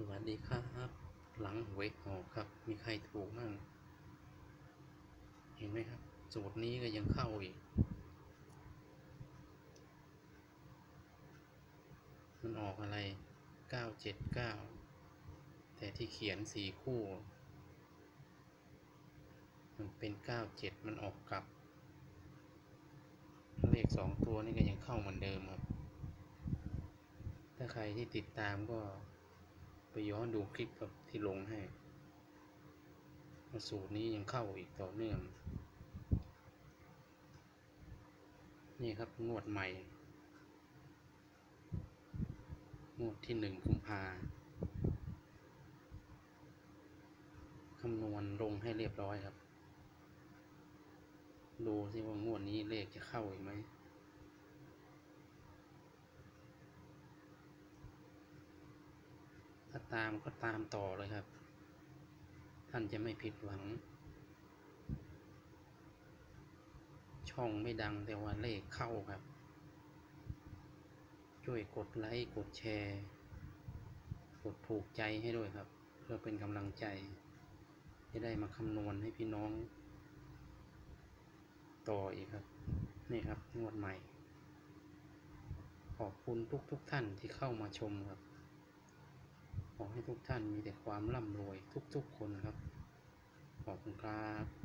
สวัสดีครับ หลังหวยออกครับ มีใครถูกมั่งเห็นไหมครับ สูตรนี้ก็ยังเข้าอีก มันออกอะไรเก้าเจ็ดเก้าแต่ที่เขียนสี่คู่ มันเป็นเก้าเจ็ดมันออกกลับ เลขสองตัวนี่ก็ยังเข้าเหมือนเดิมครับ ถ้าใครที่ติดตามก็ ไปย้อนดูคลิปกับที่ลงให้สูตรนี้ยังเข้าอีกต่อเนื่อง นี่ครับงวดใหม่ งวดที่หนึ่งกุมภาคำนวณลงให้เรียบร้อยครับ ดูสิว่างวดนี้เลขจะเข้าอีกไหม ถ้า ตามก็ตามต่อเลยครับ ท่านจะไม่ผิดหวัง ช่องไม่ดังแต่ว่าเลขเข้าครับ ช่วยกดไลค์กดแชร์ กดถูกใจให้ด้วยครับ เพื่อเป็นกำลังใจ จะได้มาคำนวณให้พี่น้อง ต่ออีกครับ นี่ครับงวดใหม่ขอบคุณทุกๆทท่านที่เข้ามาชมครับ ขอให้ทุกท่านมีแต่ความร่ำรวยทุกๆคนครับ ขอบคุณครับ